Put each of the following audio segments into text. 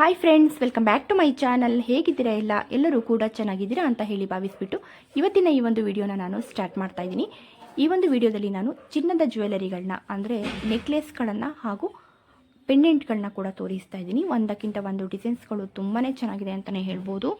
Hi friends welcome back to my channel ಹೇಗಿದ್ದೀರಾ ಎಲ್ಲ? ಎಲ್ಲರೂ ಕೂಡ ಚೆನ್ನಾಗಿದ್ದೀರಾ ಅಂತ ಹೇಳಿ ಭಾವಿಸ್ಬಿಟ್ಟು ಇವತ್ತಿನ ಈ ಒಂದು ವಿಡಿಯೋನ ನಾನು ಸ್ಟಾರ್ಟ್ ಮಾಡ್ತಾ ಇದ್ದೀನಿ. ಈ ಒಂದು ವಿಡಿಯೋದಲ್ಲಿ ನಾನು ಚಿನ್ನದ ಜ್ಯುವೆಲರಿಗಳನ್ನ ಅಂದರೆ ನೆಕ್ಲೆಸ್ಗಳನ್ನು ಹಾಗೂ ಪೆಂಡೆಂಟ್ಗಳನ್ನ ಕೂಡ ತೋರಿಸ್ತಾ ಇದ್ದೀನಿ. ಒಂದಕ್ಕಿಂತ ಒಂದು ಡಿಸೈನ್ಸ್ಗಳು ತುಂಬಾ ಚೆನ್ನಾಗಿದೆ ಅಂತಲೇ ಹೇಳ್ಬೋದು.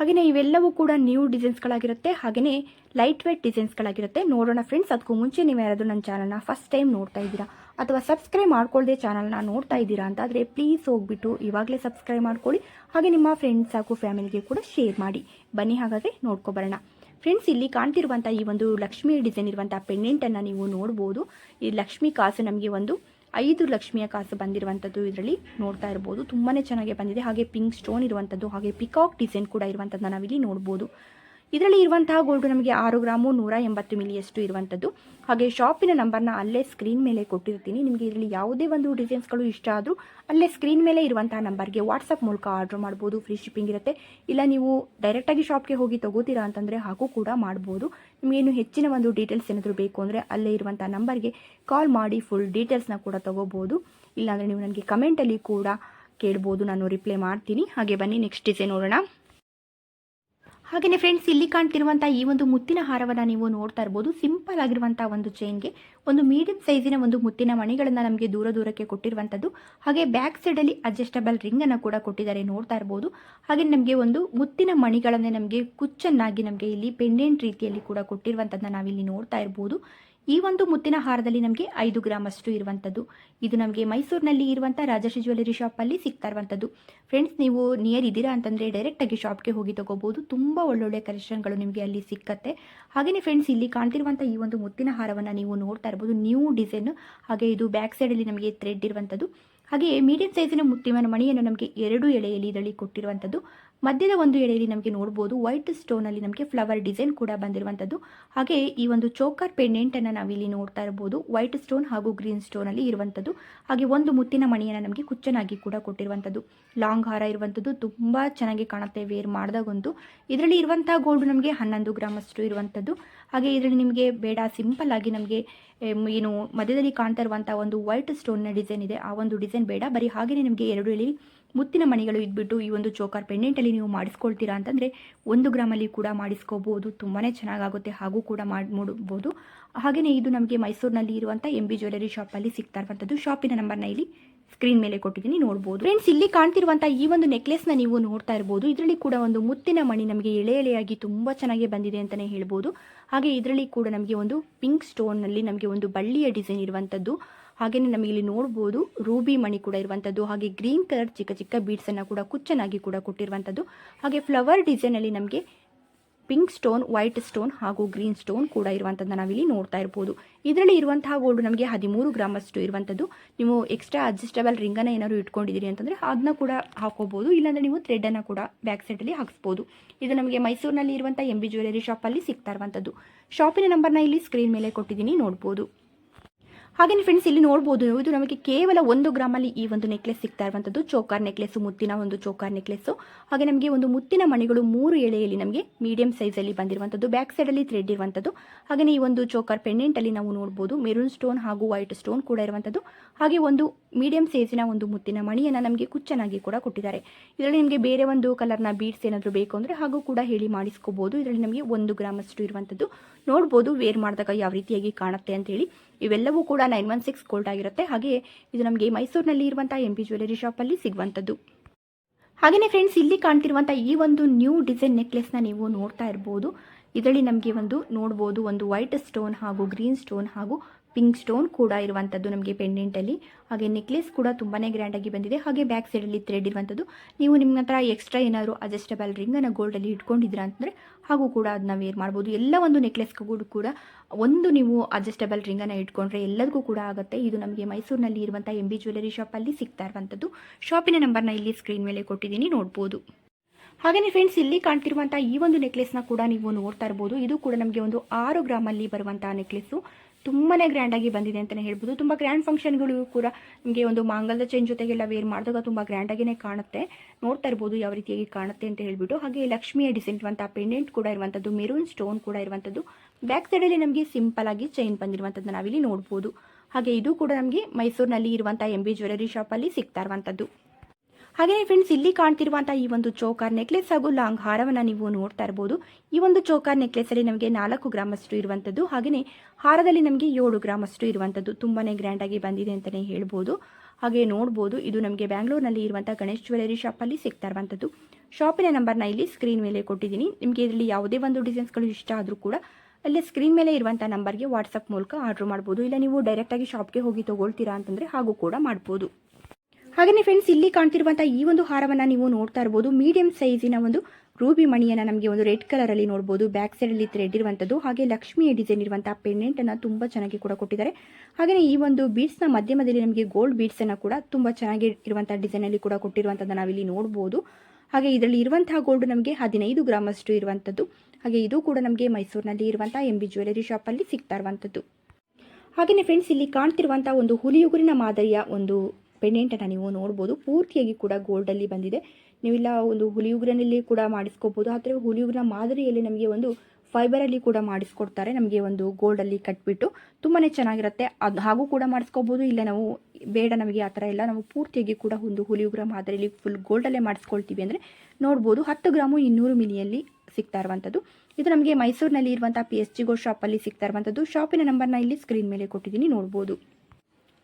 ಹಾಗೆಯೇ ಇವೆಲ್ಲವೂ ಕೂಡ ನ್ಯೂ ಡಿಸೈನ್ಸ್ಗಳಾಗಿರುತ್ತೆ ಹಾಗೆಯೇ ಲೈಟ್ ವೇಟ್ ಡಿಸೈನ್ಸ್ಗಳಾಗಿರುತ್ತೆ ನೋಡೋಣ ಫ್ರೆಂಡ್ಸ್ ಅದಕ್ಕೂ ಮುಂಚೆ ನೀವು ಯಾರಾದರೂ ನನ್ನ ಚಾನಲ್ನ ಫಸ್ಟ್ ಟೈಮ್ ನೋಡ್ತಾ ಇದ್ದೀರಾ ಅಥವಾ ಸಬ್ಸ್ಕ್ರೈಬ್ ಮಾಡ್ಕೊಳ್ಳದೆ ಚಾನಲ್ನ ನೋಡ್ತಾ ಇದ್ದೀರಾ ಅಂತಾದರೆ ಪ್ಲೀಸ್ ಹೋಗ್ಬಿಟ್ಟು ಇವಾಗಲೇ ಸಬ್ಸ್ಕ್ರೈಬ್ ಮಾಡ್ಕೊಳ್ಳಿ. ಹಾಗೆ ನಿಮ್ಮ ಫ್ರೆಂಡ್ಸ್ ಹಾಗೂ ಫ್ಯಾಮಿಲಿಗೆ ಕೂಡ ಶೇರ್ ಮಾಡಿ. ಬನ್ನಿ ಹಾಗಾದರೆ ನೋಡ್ಕೊಬರೋಣ. ಫ್ರೆಂಡ್ಸ್ ಇಲ್ಲಿ ಕಾಣ್ತಿರುವಂಥ ಈ ಒಂದು ಲಕ್ಷ್ಮಿ ಡಿಸೈನ್ ಇರುವಂಥ ಪೆಂಡೆಂಟನ್ನು ನೀವು ನೋಡ್ಬೋದು. ಈ ಲಕ್ಷ್ಮಿ ಕಾಸು ನಮಗೆ ಒಂದು ಐದು ಲಕ್ಷ್ಮಿಯ ಕಾಸು ಬಂದಿರುವಂಥದ್ದು ಇದರಲ್ಲಿ ನೋಡ್ತಾ ಇರ್ಬೋದು. ತುಂಬಾ ಚೆನ್ನಾಗಿ ಬಂದಿದೆ. ಹಾಗೆ ಪಿಂಕ್ ಸ್ಟೋನ್ ಇರುವಂಥದ್ದು ಹಾಗೆ ಪಿಕಾಕ್ ಡಿಸೈನ್ ಕೂಡ ಇರುವಂಥದ್ದನ್ನ ನಾವಿಲ್ಲಿ ನೋಡ್ಬೋದು. ಇದರಲ್ಲಿ ಇರುವಂತಹ ಗೋಲ್ಡ್ ನಮಗೆ ಆರು ಗ್ರಾಮು ನೂರ ಎಂಬತ್ತು ಮಿಲಿಯಷ್ಟು ಇರುವಂಥದ್ದು ಹಾಗೆ ಶಾಪಿನ ನಂಬರ್ನ ಅಲ್ಲೇ ಸ್ಕ್ರೀನ್ ಮೇಲೆ ಕೊಟ್ಟಿರ್ತೀನಿ. ನಿಮಗೆ ಇದರಲ್ಲಿ ಯಾವುದೇ ಒಂದು ಡಿಸೈನ್ಸ್ಗಳು ಇಷ್ಟ ಆದರೂ ಅಲ್ಲೇ ಸ್ಕ್ರೀನ್ ಮೇಲೆ ಇರುವಂತಹ ನಂಬರ್ಗೆ ವಾಟ್ಸಪ್ ಮೂಲಕ ಆರ್ಡರ್ ಮಾಡ್ಬೋದು. ಫ್ರೀ ಶಿಪ್ಪಿಂಗ್ ಇರುತ್ತೆ. ಇಲ್ಲ ನೀವು ಡೈರೆಕ್ಟಾಗಿ ಶಾಪ್ಗೆ ಹೋಗಿ ತಗೋತೀರಾ ಅಂತಂದರೆ ಹಾಗೂ ಕೂಡ ಮಾಡ್ಬೋದು. ನಿಮಗೇನು ಹೆಚ್ಚಿನ ಒಂದು ಡೀಟೇಲ್ಸ್ ಏನಾದರೂ ಬೇಕು ಅಂದರೆ ಅಲ್ಲೇ ಇರುವಂಥ ನಂಬರ್ಗೆ ಕಾಲ್ ಮಾಡಿ ಫುಲ್ ಡೀಟೇಲ್ಸ್ನ ಕೂಡ ತಗೋಬೋದು. ಇಲ್ಲಾಂದರೆ ನೀವು ನನಗೆ ಕಮೆಂಟಲ್ಲಿ ಕೂಡ ಕೇಳ್ಬೋದು. ನಾನು ರಿಪ್ಲೈ ಮಾಡ್ತೀನಿ. ಹಾಗೆ ಬನ್ನಿ ನೆಕ್ಸ್ಟ್ ಡಿಸೈನ್ ನೋಡೋಣ. ಹಾಗೆಯೇ ಫ್ರೆಂಡ್ಸ್ ಇಲ್ಲಿ ಕಾಣ್ತಿರುವಂಥ ಈ ಒಂದು ಮುತ್ತಿನ ಹಾರವನ್ನು ನೀವು ನೋಡ್ತಾ ಇರ್ಬೋದು. ಸಿಂಪಲ್ ಆಗಿರುವಂಥ ಒಂದು ಚೈನ್ಗೆ ಒಂದು ಮೀಡಿಯಂ ಸೈಜಿನ ಒಂದು ಮುತ್ತಿನ ಮಣಿಗಳನ್ನು ನಮಗೆ ದೂರ ದೂರಕ್ಕೆ ಕೊಟ್ಟಿರುವಂಥದ್ದು ಹಾಗೆ ಬ್ಯಾಕ್ ಸೈಡಲ್ಲಿ ಅಡ್ಜಸ್ಟಬಲ್ ರಿಂಗನ್ನು ಕೂಡ ಕೊಟ್ಟಿದ್ದಾರೆ ನೋಡ್ತಾ ಇರ್ಬೋದು. ಹಾಗೆ ನಮಗೆ ಒಂದು ಮುತ್ತಿನ ಮಣಿಗಳನ್ನೇ ನಮಗೆ ಕುಚ್ಚನ್ನಾಗಿ ನಮಗೆ ಇಲ್ಲಿ ಪೆಂಡೆಂಟ್ ರೀತಿಯಲ್ಲಿ ಕೂಡ ಕೊಟ್ಟಿರುವಂಥದ್ದನ್ನ ನಾವಿಲ್ಲಿ ನೋಡ್ತಾ ಇರ್ಬೋದು. ಈ ಒಂದು ಮುತ್ತಿನ ಹಾರದಲ್ಲಿ ನಮಗೆ ಐದು ಗ್ರಾಮ್ ಅಷ್ಟು ಇರುವಂಥದ್ದು ಇದು ನಮಗೆ ಮೈಸೂರಿನಲ್ಲಿ ಇರುವಂಥ ರಾಜಶ್ರೀ ಜ್ಯುವೆಲರಿ ಶಾಪಲ್ಲಿ ಸಿಗ್ತಾ ಇರುವಂಥದ್ದು ಫ್ರೆಂಡ್ಸ್ ನೀವು ನಿಯರ್ ಇದ್ದೀರಾ ಅಂತಂದರೆ ಡೈರೆಕ್ಟಾಗಿ ಶಾಪ್ಗೆ ಹೋಗಿ ತಗೋಬೋದು. ತುಂಬ ಒಳ್ಳೊಳ್ಳೆ ಕಲೆಕ್ಷನ್ಗಳು ನಿಮಗೆ ಅಲ್ಲಿ ಸಿಕ್ಕತ್ತೆ. ಹಾಗೆಯೇ ಫ್ರೆಂಡ್ಸ್ ಇಲ್ಲಿ ಕಾಣ್ತಿರುವಂಥ ಈ ಒಂದು ಮುತ್ತಿನ ಹಾರವನ್ನು ನೀವು ನೋಡ್ತಾ ಇರ್ಬೋದು. ನ್ಯೂ ಡಿಸೈನ್ ಹಾಗೆ ಇದು ಬ್ಯಾಕ್ ಸೈಡಲ್ಲಿ ನಮಗೆ ಥ್ರೆಡ್ ಇರುವಂಥದ್ದು ಹಾಗೆ ಮೀಡಿಯಂ ಸೈಜಿನ ಮುತ್ತಿನ ಮಣಿಯನ್ನು ನಮಗೆ ಎರಡು ಎಳೆಯಲ್ಲಿ ಇದರಲ್ಲಿ ಕೊಟ್ಟಿರುವಂಥದ್ದು ಮಧ್ಯದ ಒಂದು ಎಳೆಯಲ್ಲಿ ನಮಗೆ ನೋಡ್ಬೋದು ವೈಟ್ ಸ್ಟೋನ್ ಅಲ್ಲಿ ನಮಗೆ ಫ್ಲವರ್ ಡಿಸೈನ್ ಕೂಡ ಬಂದಿರುವಂಥದ್ದು. ಹಾಗೆ ಈ ಒಂದು ಚೋಕರ್ ಪೆಂಡೆಂಟನ್ನು ನಾವಿಲ್ಲಿ ನೋಡ್ತಾ ಇರ್ಬೋದು. ವೈಟ್ ಸ್ಟೋನ್ ಹಾಗೂ ಗ್ರೀನ್ ಸ್ಟೋನ್ ಅಲ್ಲಿ ಇರುವಂಥದ್ದು. ಹಾಗೆ ಒಂದು ಮುತ್ತಿನ ಮಣಿಯನ್ನು ನಮಗೆ ಕುಚ್ಚನಾಗಿ ಕೂಡ ಕೊಟ್ಟಿರುವಂಥದ್ದು. ಲಾಂಗ್ ಹಾರ ಇರುವಂಥದ್ದು, ತುಂಬ ಚೆನ್ನಾಗಿ ಕಾಣುತ್ತೆ ವೇರ್ ಮಾಡಿದಾಗಂತೂ ಇದರಲ್ಲಿ ಇರುವಂಥ ಗೋಲ್ಡ್ ನಮಗೆ ಹನ್ನೊಂದು ಗ್ರಾಮ್ ಅಷ್ಟು ಇರುವಂಥದ್ದು. ಹಾಗೆ ಇದರಲ್ಲಿ ನಿಮಗೆ ಬೇಡ ಸಿಂಪಲ್ ಆಗಿ ನಮಗೆ ಏನು ಮಧ್ಯದಲ್ಲಿ ಕಾಣ್ತಾ ಇರುವಂಥ ಒಂದು ವೈಟ್ ಸ್ಟೋನ್ನ ಡಿಸೈನ್ ಇದೆ. ಆ ಒಂದು ಡಿಸೈನ್ ಬೇಡ. ಬರೀ ಹಾಗೆ ನಿಮಗೆ ಎರಡು ಎಳಿ ಮುತ್ತಿನ ಮಣಿಗಳು ಇದ್ಬಿಟ್ಟು ಈ ಒಂದು ಚೋಕರ್ ಪೆಂಡೆಂಟಲ್ಲಿ ನೀವು ಮಾಡಿಸ್ಕೊಳ್ತೀರಾ ಅಂತಂದರೆ ಒಂದು ಗ್ರಾಮಲ್ಲಿ ಕೂಡ ಮಾಡಿಸ್ಕೋಬೋದು. ತುಂಬಾ ಚೆನ್ನಾಗಾಗುತ್ತೆ. ಹಾಗೂ ಕೂಡ ಮಾಡಿ ನೋಡ್ಬೋದು ಹಾಗೆಯೇ ಇದು ನಮಗೆ ಮೈಸೂರಿನಲ್ಲಿ ಇರುವಂಥ ಎಂ ಬಿ ಜ್ಯುವೆಲರಿ ಶಾಪಲ್ಲಿ ಸಿಗ್ತಾ ಇರುವಂಥದ್ದು ಶಾಪಿನ ನಂಬರ್ನ ಇಲ್ಲಿ ಸ್ಕ್ರೀನ್ ಮೇಲೆ ಕೊಟ್ಟಿದ್ದೀನಿ. ನೋಡ್ಬೋದು. ಫ್ರೆಂಡ್ಸ್ ಇಲ್ಲಿ ಕಾಣ್ತಿರುವಂಥ ಈ ಒಂದು ನೆಕ್ಲೆಸ್ನ ನೀವು ನೋಡ್ತಾ ಇರ್ಬೋದು. ಇದರಲ್ಲಿ ಕೂಡ ಒಂದು ಮುತ್ತಿನ ಮಣಿ ನಮಗೆ ಎಳೆ ಎಳೆಯಾಗಿ ತುಂಬ ಚೆನ್ನಾಗಿ ಬಂದಿದೆ ಅಂತಲೇ ಹೇಳ್ಬೋದು. ಹಾಗೆ ಇದರಲ್ಲಿ ಕೂಡ ನಮಗೆ ಒಂದು ಪಿಂಕ್ ಸ್ಟೋನ್ನಲ್ಲಿ ನಮಗೆ ಒಂದು ಬಳ್ಳಿಯ ಡಿಸೈನ್ ಇರುವಂಥದ್ದು ಹಾಗೆಯೇ ನಮಗೆ ಇಲ್ಲಿ ನೋಡ್ಬೋದು, ರೂಬಿ ಮಣಿ ಕೂಡ ಇರುವಂಥದ್ದು ಹಾಗೆ ಗ್ರೀನ್ ಕಲರ್ ಚಿಕ್ಕ ಚಿಕ್ಕ ಬೀಡ್ಸನ್ನು ಕೂಡ ಕುಚ್ಚನಾಗಿ ಕೂಡ ಕೊಟ್ಟಿರುವಂಥದ್ದು ಹಾಗೆ ಫ್ಲವರ್ ಡಿಸೈನಲ್ಲಿ ನಮಗೆ ಪಿಂಕ್ ಸ್ಟೋನ್ ವೈಟ್ ಸ್ಟೋನ್ ಹಾಗೂ ಗ್ರೀನ್ ಸ್ಟೋನ್ ಕೂಡ ಇರುವಂಥದ್ದನ್ನ ನಾವಿಲ್ಲಿ ನೋಡ್ತಾ ಇರ್ಬೋದು. ಇದರಲ್ಲಿ ಇರುವಂತಹ ಗೋಲ್ಡ್ ನಮಗೆ ಹದಿಮೂರು ಗ್ರಾಮಷ್ಟು ಇರುವಂಥದ್ದು ನೀವು ಎಕ್ಸ್ಟ್ರಾ ಅಡ್ಜಸ್ಟಬಲ್ ರಿಂಗನ್ನು ಏನಾದ್ರು ಇಟ್ಕೊಂಡಿದ್ದೀರಿ ಅಂತಂದರೆ ಅದನ್ನ ಕೂಡ ಹಾಕೋಬೋದು ಇಲ್ಲಾಂದರೆ ನೀವು ಥ್ರೆಡನ್ನು ಕೂಡ ಬ್ಯಾಕ್ ಸೈಡಲ್ಲಿ ಹಾಕಿಸ್ಬೋದು. ಇದು ನಮಗೆ ಮೈಸೂರಿನಲ್ಲಿ ಇರುವಂಥ ಎಂ ಬಿ ಜ್ಯುವೆಲರಿ ಶಾಪಲ್ಲಿ ಸಿಗ್ತಾ ಇರುವಂಥದ್ದು ಶಾಪಿನ ನಂಬರ್ನ ಇಲ್ಲಿ ಸ್ಕ್ರೀನ್ ಮೇಲೆ ಕೊಟ್ಟಿದ್ದೀನಿ, ನೋಡ್ಬೋದು. ಹಾಗೆಯೇ ಫ್ರೆಂಡ್ಸ್ ಇಲ್ಲಿ ನೋಡ್ಬೋದು ಇದು ನಮಗೆ ಕೇವಲ ಒಂದು ಗ್ರಾಮಲ್ಲಿ ಈ ಒಂದು ನೆಕ್ಲೆಸ್ ಸಿಗ್ತಾ ಇರುವಂಥದ್ದು ಚೋಕಾರ್ ನೆಕ್ಲೆಸ್ ಮುತ್ತಿನ ಒಂದು ಚೋಕಾರ್ ನೆಕ್ಲೆಸ್ ಹಾಗೆ ನಮಗೆ ಒಂದು ಮುತ್ತಿನ ಮಣಿಗಳು ಮೂರು ಎಳೆಯಲ್ಲಿ ನಮಗೆ ಮೀಡಿಯಂ ಅಲ್ಲಿ ಬಂದಿರುವಂತದ್ದು ಬ್ಯಾಕ್ ಸೈಡ್ ಅಲ್ಲಿ ಥ್ರೆಡ್ ಇರುವಂಥದ್ದು ಹಾಗೆಯೇ ಈ ಒಂದು ಚೋಕಾರ್ ಪೆಂಡೆಂಟಲ್ಲಿ ನಾವು ನೋಡಬಹುದು ಮೆರೂನ್ ಸ್ಟೋನ್ ಹಾಗೂ ವೈಟ್ ಸ್ಟೋನ್ ಕೂಡ ಇರುವಂಥದ್ದು ಹಾಗೆ ಒಂದು ಮೀಡಿಯಂ ಸೈಜಿನ ಒಂದು ಮುತ್ತಿನ ಮಣಿಯನ್ನ ನಮಗೆ ಕುಚ್ಚನಾಗಿ ಕೂಡ ಕೊಟ್ಟಿದ್ದಾರೆ. ಇದರಲ್ಲಿ ನಿಮಗೆ ಬೇರೆ ಒಂದು ಕಲರ್ನ ಬೀಡ್ಸ್ ಏನಾದರೂ ಬೇಕು ಅಂದರೆ ಹಾಗೂ ಕೂಡ ಹೇಳಿ ಮಾಡಿಸ್ಕೋಬೋದು. ಇದರಲ್ಲಿ ನಮಗೆ ಒಂದು ಗ್ರಾಮ್ ಅಷ್ಟು ಇರುವಂಥದ್ದು ನೋಡ್ಬೋದು ವೇರ್ ಮಾಡಿದಾಗ ಯಾವ ರೀತಿಯಾಗಿ ಕಾಣುತ್ತೆ ಅಂತೇಳಿ ಇವೆಲ್ಲವೂ ಕೂಡ ನೈನ್ ಒನ್ ಸಿಕ್ಸ್ ಗೋಲ್ಡ್ ಆಗಿರುತ್ತೆ. ಹಾಗೆ ಇದು ನಮಗೆ ಮೈಸೂರಿನಲ್ಲಿ ಇರುವಂಥ ಎಂ ಪಿ ಜ್ಯುವೆಲರಿ ಶಾಪಲ್ಲಿ ಸಿಗುವಂಥದ್ದು. ಹಾಗೆಯೇ ಫ್ರೆಂಡ್ಸ್ ಇಲ್ಲಿ ಕಾಣ್ತಿರುವಂಥ ಈ ಒಂದು ನ್ಯೂ ಡಿಸೈನ್ ನೆಕ್ಲೆಸ್ನ ನೀವು ನೋಡ್ತಾ ಇರ್ಬೋದು. ಇದರಲ್ಲಿ ನಮಗೆ ಒಂದು ನೋಡ್ಬೋದು, ಒಂದು ವೈಟ್ ಸ್ಟೋನ್ ಹಾಗೂ ಗ್ರೀನ್ ಸ್ಟೋನ್ ಹಾಗೂ ಪಿಂಕ್ ಸ್ಟೋನ್ ಕೂಡ ಇರುವಂಥದ್ದು ನಮಗೆ ಪೆಂಡೆಂಟಲ್ಲಿ ಹಾಗೆ ನೆಕ್ಲೆಸ್ ಕೂಡ ತುಂಬಾ ಗ್ರ್ಯಾಂಡಾಗಿ ಬಂದಿದೆ. ಹಾಗೆ ಬ್ಯಾಕ್ ಸೈಡಲ್ಲಿ ಥ್ರೆಡ್ ಇರುವಂಥದ್ದು ನೀವು ನಿಮ್ಮ ಹತ್ರ ಎಕ್ಸ್ಟ್ರಾ ಏನಾದರೂ ಅಡ್ಜಸ್ಟಬಲ್ ರಿಂಗನ್ನು ಗೋಲ್ಡಲ್ಲಿ ಇಟ್ಕೊಂಡಿದ್ದೀರಾ ಅಂತಂದರೆ, ಹಾಗೂ ಕೂಡ ಅದನ್ನ ವೇರ್ ಮಾಡ್ಬೋದು. ಎಲ್ಲ ಒಂದು ನೆಕ್ಲೆಸ್ಗೂ ಕೂಡ ಒಂದು ನೀವು ಅಡ್ಜಸ್ಟಬಲ್ ರಿಂಗನ್ನು ಇಟ್ಕೊಂಡ್ರೆ ಎಲ್ಲದಕ್ಕೂ ಕೂಡ ಆಗುತ್ತೆ. ಇದು ನಮಗೆ ಮೈಸೂರಿನಲ್ಲಿ ಇರುವಂಥ ಎಂ ಬಿ ಜ್ಯುವೆಲರಿ ಶಾಪಲ್ಲಿ ಸಿಗ್ತಾ ಇರುವಂಥದ್ದು ಶಾಪಿನ ನಂಬರ್ನ ಇಲ್ಲಿ ಸ್ಕ್ರೀನ್ ಮೇಲೆ ಕೊಟ್ಟಿದ್ದೀನಿ, ನೋಡ್ಬೋದು. ಹಾಗೆಯೇ ಫ್ರೆಂಡ್ಸ್ ಇಲ್ಲಿ ಕಾಣ್ತಿರುವಂಥ ಈ ಒಂದು ನೆಕ್ಲೆಸ್ನ ಕೂಡ ನೀವು ನೋಡ್ತಾ ಇರ್ಬೋದು. ಇದು ಕೂಡ ನಮಗೆ ಒಂದು ಆರು ಗ್ರಾಮಲ್ಲಿ ಬರುವಂತಹ ನೆಕ್ಲೆಸ್ಸು ತುಂಬಾ ಗ್ರ್ಯಾಂಡಾಗಿ ಬಂದಿದೆ ಅಂತಲೇ ಹೇಳ್ಬೋದು. ತುಂಬ ಗ್ರ್ಯಾಂಡ್ ಫಂಕ್ಷನ್ಗಳು ಕೂಡ ನಿಮಗೆ ಒಂದು ಮಾಂಗಲ್ದ ಚೈನ್ ಜೊತೆಗೆಲ್ಲ ವೇರ್ ಮಾಡಿದಾಗ ತುಂಬ ಗ್ರ್ಯಾಂಡಾಗಿಯೇ ಕಾಣುತ್ತೆ. ನೋಡ್ತಾ ಇರ್ಬೋದು ಯಾವ ರೀತಿಯಾಗಿ ಕಾಣುತ್ತೆ ಅಂತ ಹೇಳ್ಬಿಟ್ಟು. ಹಾಗೆ ಲಕ್ಷ್ಮಿಯ ಡಿಸೈನ್ ಇರುವಂಥ ಪೆಂಡೆಂಟ್ ಕೂಡ ಇರುವಂಥದ್ದು ಮೆರೂನ್ ಸ್ಟೋನ್ ಕೂಡ ಇರುವಂಥದ್ದು ಬ್ಯಾಕ್ ಸೈಡಲ್ಲಿ ನಮಗೆ ಸಿಂಪಲ್ ಆಗಿ ಚೈನ್ ಬಂದಿರುವಂಥದ್ದು ನಾವಿಲ್ಲಿ ನೋಡ್ಬೋದು. ಹಾಗೆ ಇದು ಕೂಡ ನಮಗೆ ಮೈಸೂರಿನಲ್ಲಿ ಇರುವಂಥ ಎಂ ಬಿ ಜ್ಯುವೆಲರಿ ಶಾಪಲ್ಲಿ ಸಿಗ್ತಾ ಇರುವಂಥದ್ದು ಹಾಗೆಯೇ ಫ್ರೆಂಡ್ಸ್ ಇಲ್ಲಿ ಕಾಣ್ತಿರುವಂತಹ ಈ ಒಂದು ಚೋಕಾರ್ ನೆಕ್ಲೆಸ್ ಹಾಗೂ ಲಾಂಗ್ ಹಾರವನ್ನ ನೀವು ನೋಡ್ತಾ ಇರಬಹುದು ಈ ಒಂದು ಚೋಕಾರ್ ನೆಕ್ಲೆಸಲ್ಲಿ ನಮಗೆ ನಾಲ್ಕು ಗ್ರಾಮಷ್ಟು ಇರುವಂತದ್ದು, ಹಾಗೆಯೇ ಹಾರದಲ್ಲಿ ನಮಗೆ ಏಳು ಇರುವಂತದ್ದು ತುಂಬಾನೇ ಗ್ರ್ಯಾಂಡ್ ಆಗಿ ಬಂದಿದೆ ಅಂತಾನೆ ಹೇಳ್ಬೋದು. ಹಾಗೆ ನೋಡ್ಬೋದು, ಇದು ನಮಗೆ ಬ್ಯಾಂಗ್ಳೂರ್ನಲ್ಲಿ ಇರುವಂತಹ ಗಣೇಶ್ ಜ್ಯುವೆಲರಿ ಶಾಪ್ ಅಲ್ಲಿ ಸಿಗ್ತಾ ಇರುವಂತದ್ದು. ಶಾಪಿನ ನಂಬರ್ನ ಇಲ್ಲಿ ಸ್ಕ್ರೀನ್ ಮೇಲೆ ಕೊಟ್ಟಿದ್ದೀನಿ. ನಿಮಗೆ ಇದರಲ್ಲಿ ಯಾವುದೇ ಒಂದು ಡಿಸೈನ್ಸ್ಗಳು ಇಷ್ಟ ಆದರೂ ಕೂಡ ಅಲ್ಲೇ ಸ್ಕ್ರೀನ್ ಮೇಲೆ ಇರುವಂಥ ನಂಬರ್ಗೆ ವಾಟ್ಸಪ್ ಮೂಲಕ ಆರ್ಡರ್ ಮಾಡ್ಬೋದು. ಇಲ್ಲ ನೀವು ಡೈರೆಕ್ಟಾಗಿ ಶಾಪ್ಗೆ ಹೋಗಿ ತೊಗೊಳ್ತೀರಾ ಅಂತಂದರೆ ಹಾಗೂ ಕೂಡ ಮಾಡ್ಬೋದು. ಹಾಗೆಯೇ ಫ್ರೆಂಡ್ಸ್ ಇಲ್ಲಿ ಕಾಣ್ತಿರುವಂಥ ಈ ಒಂದು ಹಾರವನ್ನು ನೀವು ನೋಡ್ತಾ ಇರಬಹುದು ಮೀಡಿಯಂ ಸೈಜಿನ ಒಂದು ರೂಬಿ ಮಣಿಯನ್ನು ನಮಗೆ ಒಂದು ರೆಡ್ ಕಲರಲ್ಲಿ ನೋಡಬಹುದು ಬ್ಯಾಕ್ ಸೈಡಲ್ಲಿ ಥ್ರೆಡ್ ಇರುವಂಥದ್ದು ಹಾಗೆ ಲಕ್ಷ್ಮಿಯ ಡಿಸೈನ್ ಇರುವಂಥ ಪೆಂಡೆಂಟನ್ನು ತುಂಬಾ ಚೆನ್ನಾಗಿ ಕೂಡ ಕೊಟ್ಟಿದ್ದಾರೆ. ಹಾಗೆಯೇ ಈ ಒಂದು ಬೀಡ್ಸ್ನ ಮಧ್ಯಮದಲ್ಲಿ ನಮಗೆ ಗೋಲ್ಡ್ ಬೀಡ್ಸನ್ನು ಕೂಡ ತುಂಬಾ ಚೆನ್ನಾಗಿ ಇರುವಂಥ ಡಿಸೈನಲ್ಲಿ ಕೂಡ ಕೊಟ್ಟಿರುವಂಥದ್ದು ನಾವಿಲ್ಲಿ ನೋಡಬಹುದು ಹಾಗೆ ಇದರಲ್ಲಿ ಇರುವಂತಹ ಗೋಲ್ಡ್ ನಮಗೆ ಹದಿನೈದು ಗ್ರಾಮಷ್ಟು ಇರುವಂಥದ್ದು ಹಾಗೆ ಇದು ಕೂಡ ನಮಗೆ ಮೈಸೂರಿನಲ್ಲಿ ಇರುವಂತಹ ಎಂ ಬಿ ಜ್ಯುವೆಲರಿ ಅಲ್ಲಿ ಸಿಗ್ತಾ ಇರುವಂಥದ್ದು ಹಾಗೆಯೇ ಫ್ರೆಂಡ್ಸ್ ಇಲ್ಲಿ ಕಾಣ್ತಿರುವಂತಹ ಒಂದು ಹುಲಿಯುಗುರಿನ ಮಾದರಿಯ ಒಂದು ಪೆಂಡೆಂಟನ್ನು ನೀವು ನೋಡ್ಬೋದು. ಪೂರ್ತಿಯಾಗಿ ಕೂಡ ಗೋಲ್ಡಲ್ಲಿ ಬಂದಿದೆ. ನೀವಿಲ್ಲ ಒಂದು ಹುಲಿಯುಗ್ರನಲ್ಲಿ ಕೂಡ ಮಾಡಿಸ್ಕೋಬೋದು. ಆದರೆ ಹುಲಿಯುಗ್ರ ಮಾದರಿಯಲ್ಲಿ ನಮಗೆ ಒಂದು ಫೈಬರಲ್ಲಿ ಕೂಡ ಮಾಡಿಸ್ಕೊಡ್ತಾರೆ. ನಮಗೆ ಒಂದು ಗೋಲ್ಡಲ್ಲಿ ಕಟ್ಬಿಟ್ಟು ತುಂಬಾ ಚೆನ್ನಾಗಿರುತ್ತೆ. ಅದು ಹಾಗೂ ಕೂಡ ಮಾಡಿಸ್ಕೋಬೋದು. ಇಲ್ಲ ನಾವು ಬೇಡ ನಮಗೆ ಆ ಥರ ಎಲ್ಲ ನಾವು ಪೂರ್ತಿಯಾಗಿ ಕೂಡ ಒಂದು ಹುಲಿಯುಗ್ರ ಮಾದರಿಯಲ್ಲಿ ಫುಲ್ ಗೋಲ್ಡಲ್ಲೇ ಮಾಡಿಸ್ಕೊಳ್ತೀವಿ ಅಂದರೆ ನೋಡ್ಬೋದು. ಹತ್ತು ಗ್ರಾಮು ಇನ್ನೂರು ಮಿಲಿಯಲ್ಲಿ ಸಿಗ್ತಾ ಇರುವಂಥದ್ದು ಇದು ನಮಗೆ ಮೈಸೂರಿನಲ್ಲಿ ಇರುವಂಥ ಪಿ ಎಸ್ ಜಿ ಗೋ ಶಾಪಲ್ಲಿ ಸಿಗ್ತಾ ಇರುವಂಥದ್ದು ಶಾಪಿನ ನಂಬರ್ನ ಇಲ್ಲಿ ಸ್ಕ್ರೀನ್ ಮೇಲೆ ಕೊಟ್ಟಿದ್ದೀನಿ. ನೋಡ್ಬೋದು.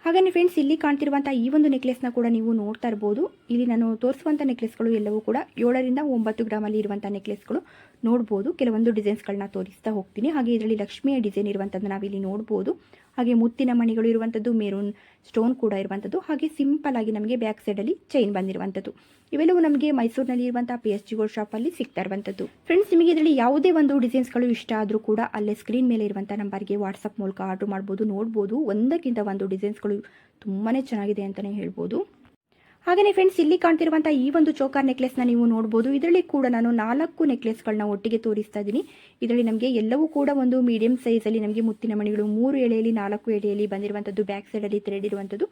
ಹಾಗೆಯೇ ಫ್ರೆಂಡ್ಸ್ ಇಲ್ಲಿ ಕಾಣ್ತಿರುವಂಥ ಈ ಒಂದು ನೆಕ್ಲೆಸ್ನ ಕೂಡ ನೀವು ನೋಡ್ತಾ ಇರ್ಬೋದು. ಇಲ್ಲಿ ನಾನು ತೋರಿಸುವಂಥ ನೆಕ್ಲೆಸ್ಗಳು ಎಲ್ಲವೂ ಕೂಡ ಏಳರಿಂದ ಒಂಬತ್ತು ಗ್ರಾಮಲ್ಲಿ ಇರುವಂಥ ನೆಕ್ಲೆಸ್ಗಳು ನೋಡ್ಬೋದು. ಕೆಲವೊಂದು ಡಿಸೈನ್ಸ್ಗಳನ್ನ ತೋರಿಸ್ತಾ ಹೋಗ್ತೀನಿ. ಹಾಗೆ ಇದರಲ್ಲಿ ಲಕ್ಷ್ಮಿಯ ಡಿಸೈನ್ ಇರುವಂಥದ್ದು ನಾವಿಲ್ಲಿ ನೋಡ್ಬೋದು. ಹಾಗೆ ಮುತ್ತಿನ ಮಣಿಗಳು ಇರುವಂಥದ್ದು ಮೇರೂನ್ ಸ್ಟೋನ್ ಕೂಡ ಇರುವಂಥದ್ದು ಹಾಗೆ ಸಿಂಪಲ್ ಆಗಿ ನಮಗೆ ಬ್ಯಾಕ್ ಸೈಡಲ್ಲಿ ಚೈನ್ ಬಂದಿರುವಂಥದ್ದು ಇವೆಲ್ಲವೂ ನಮಗೆ ಮೈಸೂರಿನಲ್ಲಿ ಇರುವಂಥ ಪಿ ಎಚ್ ಜಿ ಗೋಲ್ಡ್ ಶಾಪಲ್ಲಿ ಸಿಗ್ತಾ ಇರುವಂಥದ್ದು ಫ್ರೆಂಡ್ಸ್ ನಿಮಗೆ ಇದರಲ್ಲಿ ಯಾವುದೇ ಒಂದು ಡಿಸೈನ್ಸ್ಗಳು ಇಷ್ಟ ಆದರೂ ಕೂಡ ಅಲ್ಲೇ ಸ್ಕ್ರೀನ್ ಮೇಲೆ ಇರುವಂಥ ನಂಬರ್ಗೆ ವಾಟ್ಸಪ್ ಮೂಲಕ ಆರ್ಡರ್ ಮಾಡ್ಬೋದು, ನೋಡ್ಬೋದು. ಒಂದಕ್ಕಿಂತ ಒಂದು ಡಿಸೈನ್ಸ್ಗಳು ತುಂಬಾ ಚೆನ್ನಾಗಿದೆ ಅಂತಲೇ ಹೇಳ್ಬೋದು. ಹಾಗೆಯೇ ಫ್ರೆಂಡ್ಸ್ ಇಲ್ಲಿ ಕಾಣ್ತಿರುವಂಥ ಈ ಒಂದು ಚೋಕಾರ್ ನೆಕ್ಲೆಸ್ನ ನೀವು ನೋಡ್ಬೋದು. ಇದರಲ್ಲಿ ಕೂಡ ನಾನು ನಾಲ್ಕು ನೆಕ್ಲೆಸ್ಗಳನ್ನ ಒಟ್ಟಿಗೆ ತೋರಿಸ್ತಾ ಇದ್ದೀನಿ. ಇದರಲ್ಲಿ ನಮಗೆ ಎಲ್ಲವೂ ಕೂಡ ಒಂದು ಮೀಡಿಯಂ ಸೈಜಲ್ಲಿ ನಮಗೆ ಮುತ್ತಿನ ಮಣಿಗಳು, ಮೂರು ಎಳೆಯಲ್ಲಿ, ನಾಲ್ಕು ಎಳೆಯಲ್ಲಿ ಬಂದಿರುವಂಥದ್ದು ಬ್ಯಾಕ್ ಸೈಡಲ್ಲಿ ಥ್ರೆಡ್ ಇರುವಂಥದ್ದು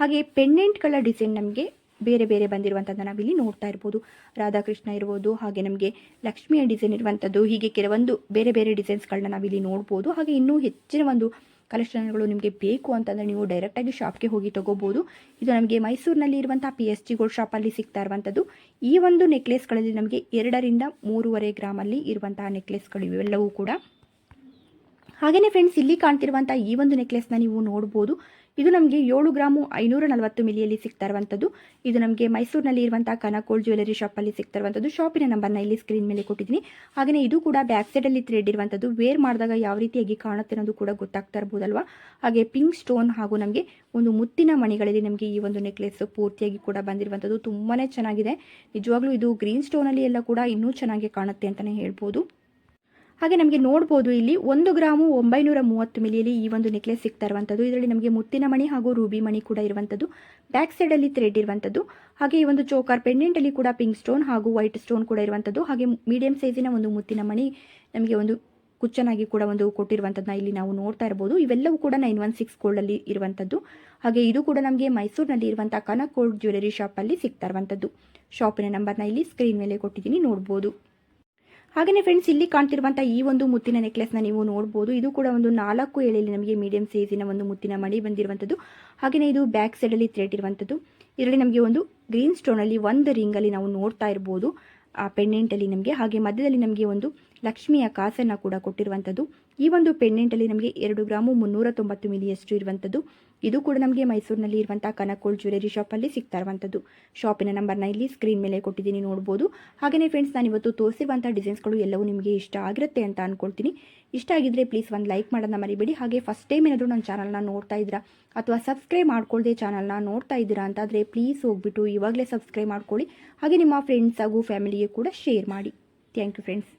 ಹಾಗೆ ಪೆಂಡೆಂಟ್ಗಳ ಡಿಸೈನ್ ನಮಗೆ ಬೇರೆ ಬೇರೆ ಬಂದಿರುವಂಥದ್ದು ನಾವಿಲ್ಲಿ ನೋಡ್ತಾ ಇರ್ಬೋದು. ರಾಧಾಕೃಷ್ಣ ಇರ್ಬೋದು, ಹಾಗೆ ನಮಗೆ ಲಕ್ಷ್ಮಿಯ ಡಿಸೈನ್ ಇರುವಂಥದ್ದು ಹೀಗೆ ಕೆಲವೊಂದು ಬೇರೆ ಬೇರೆ ಡಿಸೈನ್ಸ್ಗಳನ್ನ ನಾವಿಲ್ಲಿ ನೋಡ್ಬೋದು. ಹಾಗೆ ಇನ್ನೂ ಹೆಚ್ಚಿನ ಒಂದು ಕಲೆಕ್ಷನ್ಗಳು ನಿಮಗೆ ಬೇಕು ಅಂತಂದರೆ ನೀವು ಡೈರೆಕ್ಟಾಗಿ ಶಾಪ್ಗೆ ಹೋಗಿ ತೊಗೋಬೋದು. ಇದು ನಮಗೆ ಮೈಸೂರಿನಲ್ಲಿ ಇರುವಂಥ ಪಿ ಎಸ್ ಜಿ ಗೋಲ್ಡ್ ಶಾಪಲ್ಲಿ ಸಿಗ್ತಾ ಇರುವಂಥದ್ದು. ಈ ಒಂದು ನೆಕ್ಲೆಸ್ಗಳಲ್ಲಿ ನಮಗೆ ಎರಡರಿಂದ ಮೂರುವರೆ ಗ್ರಾಮಲ್ಲಿ ಇರುವಂತಹ ನೆಕ್ಲೆಸ್ಗಳು ಇವೆಲ್ಲವೂ ಕೂಡ. ಹಾಗೆಯೇ ಫ್ರೆಂಡ್ಸ್ ಇಲ್ಲಿ ಕಾಣ್ತಿರುವಂಥ ಈ ಒಂದು ನೆಕ್ಲೆಸ್ನ ನೀವು ನೋಡ್ಬೋದು. ಇದು ನಮಗೆ ಏಳು ಗ್ರಾಮು ಐನೂರ ನಲವತ್ತು ಮಿಲಿಯಲ್ಲಿ ಸಿಗ್ತಾ ಇರುವಂಥದ್ದು ಇದು ನಮಗೆ ಮೈಸೂರಿನಲ್ಲಿ ಇರುವಂಥ ಕನಕೋಲ್ ಜ್ಯುವೆಲರಿ ಶಾಪಲ್ಲಿ ಸಿಗ್ತಾ ಇರುವಂಥದ್ದು ಶಾಪಿನ ನಂಬರ್ನ ಇಲ್ಲಿ ಸ್ಕ್ರೀನ್ ಮೇಲೆ ಕೊಟ್ಟಿದ್ದೀನಿ. ಹಾಗೆಯೇ ಇದು ಕೂಡ ಬ್ಯಾಕ್ ಸೈಡಲ್ಲಿ ಥ್ರೆಡ್ ಇರುವಂಥದ್ದು ವೇರ್ ಮಾಡಿದಾಗ ಯಾವ ರೀತಿಯಾಗಿ ಕಾಣುತ್ತೆ ಅನ್ನೋದು ಕೂಡ ಗೊತ್ತಾಗ್ತಾ ಇರ್ಬೋದಲ್ವಾ? ಹಾಗೆ ಪಿಂಕ್ ಸ್ಟೋನ್ ಹಾಗೂ ನಮಗೆ ಒಂದು ಮುತ್ತಿನ ಮಣಿಗಳಲ್ಲಿ ನಮಗೆ ಈ ಒಂದು ನೆಕ್ಲೆಸ್ ಪೂರ್ತಿಯಾಗಿ ಕೂಡ ಬಂದಿರುವಂಥದ್ದು ತುಂಬಾ ಚೆನ್ನಾಗಿದೆ. ನಿಜವಾಗ್ಲೂ ಇದು ಗ್ರೀನ್ ಸ್ಟೋನಲ್ಲಿ ಎಲ್ಲ ಕೂಡ ಇನ್ನೂ ಚೆನ್ನಾಗಿ ಕಾಣುತ್ತೆ ಅಂತಲೇ ಹೇಳ್ಬೋದು. ಹಾಗೆ ನಮಗೆ ನೋಡ್ಬೋದು ಇಲ್ಲಿ ಒಂದು ಗ್ರಾಮು ಒಂಬೈನೂರ ಮೂವತ್ತು ಮಿಲಿಯಲ್ಲಿ ಈ ಒಂದು ನೆಕ್ಲೆಸ್ ಸಿಗ್ತಾ ಇರುವಂಥದ್ದು. ಇದರಲ್ಲಿ ನಮಗೆ ಮುತ್ತಿನ ಮಣಿ ಹಾಗೂ ರೂಬಿ ಮಣಿ ಕೂಡ ಇರುವಂಥದ್ದು. ಬ್ಯಾಕ್ ಸೈಡಲ್ಲಿ ಥ್ರೆಡ್ ಇರುವಂಥದ್ದು. ಹಾಗೆ ಈ ಒಂದು ಚೋಕಾರ್ ಪೆಂಡೆಂಟಲ್ಲಿ ಕೂಡ ಪಿಂಕ್ ಸ್ಟೋನ್ ಹಾಗೂ ವೈಟ್ ಸ್ಟೋನ್ ಕೂಡ ಇರುವಂಥದ್ದು. ಹಾಗೆ ಮೀಡಿಯಂ ಸೈಜಿನ ಒಂದು ಮುತ್ತಿನ ಮಣಿ ನಮಗೆ ಒಂದು ಕುಚ್ಚನಾಗಿ ಕೂಡ ಒಂದು ಕೊಟ್ಟಿರುವಂಥದ್ದನ್ನ ಇಲ್ಲಿ ನಾವು ನೋಡ್ತಾ ಇರ್ಬೋದು. ಇವೆಲ್ಲವೂ ಕೂಡ ನೈನ್ ಒನ್ ಸಿಕ್ಸ್ ಗೋಲ್ಡಲ್ಲಿ ಇರುವಂಥದ್ದು. ಹಾಗೆ ಇದು ಕೂಡ ನಮಗೆ ಮೈಸೂರಿನಲ್ಲಿ ಇರುವಂಥ ಕನಕ್ ಗೋಲ್ಡ್ ಜ್ಯುವೆಲರಿ ಶಾಪಲ್ಲಿ ಸಿಗ್ತಾ ಇರುವಂಥದ್ದು. ಶಾಪಿನ ನಂಬರ್ನ ಇಲ್ಲಿ ಸ್ಕ್ರೀನ್ ಮೇಲೆ ಕೊಟ್ಟಿದ್ದೀನಿ, ನೋಡ್ಬೋದು. ಹಾಗೆಯೇ ಫ್ರೆಂಡ್ಸ್ ಇಲ್ಲಿ ಕಾಣ್ತಿರುವಂಥ ಈ ಒಂದು ಮುತ್ತಿನ ನೆಕ್ಲೆಸ್ನ ನೀವು ನೋಡ್ಬೋದು. ಇದು ಕೂಡ ಒಂದು ನಾಲ್ಕು ಎಳೆಯಲ್ಲಿ ನಮಗೆ ಮೀಡಿಯಂ ಸೈಜಿನ ಒಂದು ಮುತ್ತಿನ ಮಣಿ ಬಂದಿರುವಂಥದ್ದು ಹಾಗೆಯೇ ಇದು ಬ್ಯಾಕ್ ಸೈಡಲ್ಲಿ ಥ್ರೆಡ್ ಇರುವಂಥದ್ದು ಇದರಲ್ಲಿ ನಮಗೆ ಒಂದು ಗ್ರೀನ್ ಸ್ಟೋನಲ್ಲಿ ಒಂದು ರಿಂಗಲ್ಲಿ ನಾವು ನೋಡ್ತಾ ಇರ್ಬೋದು. ಆ ಪೆಂಡೆಂಟಲ್ಲಿ ನಮಗೆ. ಹಾಗೆ ಮಧ್ಯದಲ್ಲಿ ನಮಗೆ ಒಂದು ಲಕ್ಷ್ಮಿಯ ಕಾಸನ್ನು ಕೂಡ ಕೊಟ್ಟಿರುವಂಥದ್ದು ಈ ಒಂದು ಪೆಂಡೆಂಟಲ್ಲಿ ನಮಗೆ ಎರಡು ಗ್ರಾಮು ಮುನ್ನೂರ ತೊಂಬತ್ತು ಮಿಲಿಯಷ್ಟು ಇರುವಂಥದ್ದು ಇದು ಕೂಡ ನಮಗೆ ಮೈಸೂರಿನಲ್ಲಿ ಇರುವಂಥ ಕನಕೋಳ್ ಜ್ಯುವೆಲರಿ ಶಾಪಲ್ಲಿ ಸಿಗ್ತಾ ಇರುವಂಥದ್ದು ಶಾಪಿನ ನಂಬರ್ನ ಇಲ್ಲಿ ಸ್ಕ್ರೀನ್ ಮೇಲೆ ಕೊಟ್ಟಿದ್ದೀನಿ, ನೋಡ್ಬೋದು. ಹಾಗೆಯೇ ಫ್ರೆಂಡ್ಸ್ ನಾನು ಇವತ್ತು ತೋರಿಸಿರುವಂಥ ಡಿಸೈನ್ಸ್ಗಳು ಎಲ್ಲವೂ ನಿಮಗೆ ಇಷ್ಟ ಆಗಿರುತ್ತೆ ಅಂತ ಅಂದ್ಕೊಳ್ತೀನಿ ಇಷ್ಟ ಆಗಿದ್ದರೆ ಪ್ಲೀಸ್ ಒಂದು ಲೈಕ್ ಮಾಡೋದನ್ನ ಮರಿಬೇಡಿ. ಹಾಗೆ ಫಸ್ಟ್ ಟೈಮ್ ಏನಾದರೂ ನನ್ನ ಚಾನಲ್ನ ನೋಡ್ತಾ ಇದ್ದೀರಾ ಅಥವಾ ಸಬ್ಸ್ಕ್ರೈಬ್ ಮಾಡ್ಕೊಳ್ಳದೆ ಚಾನಲ್ನ ನೋಡ್ತಾ ಇದ್ದೀರಾ ಅಂತಾದರೆ ಪ್ಲೀಸ್ ಹೋಗ್ಬಿಟ್ಟು ಇವಾಗಲೇ ಸಬ್ಸ್ಕ್ರೈಬ್ ಮಾಡ್ಕೊಳ್ಳಿ. ಹಾಗೆ ನಿಮ್ಮ ಫ್ರೆಂಡ್ಸ್ ಹಾಗೂ ಫ್ಯಾಮಿಲಿಗೆ ಕೂಡ ಶೇರ್ ಮಾಡಿ. Thank you friends